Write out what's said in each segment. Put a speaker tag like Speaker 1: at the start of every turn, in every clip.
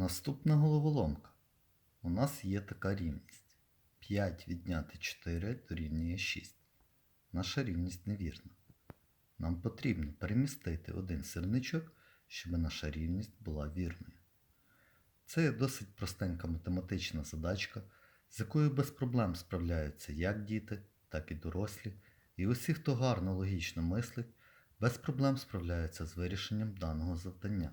Speaker 1: Наступна головоломка. У нас є така рівність. 5 відняти 4 дорівнює 6. Наша рівність невірна. Нам потрібно перемістити один сирничок, щоб наша рівність була вірною. Це досить простенька математична задачка, з якою без проблем справляються як діти, так і дорослі, і усі, хто гарно логічно мислить, без проблем справляються з вирішенням даного завдання.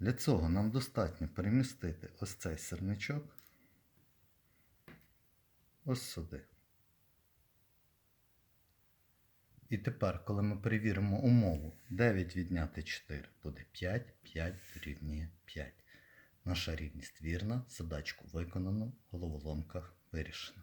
Speaker 1: Для цього нам достатньо перемістити ось цей сирничок ось сюди. І тепер, коли ми перевіримо умову, 9 відняти 4 буде 5, 5 дорівнює 5. Наша рівність вірна, задачку виконано, головоломка вирішена.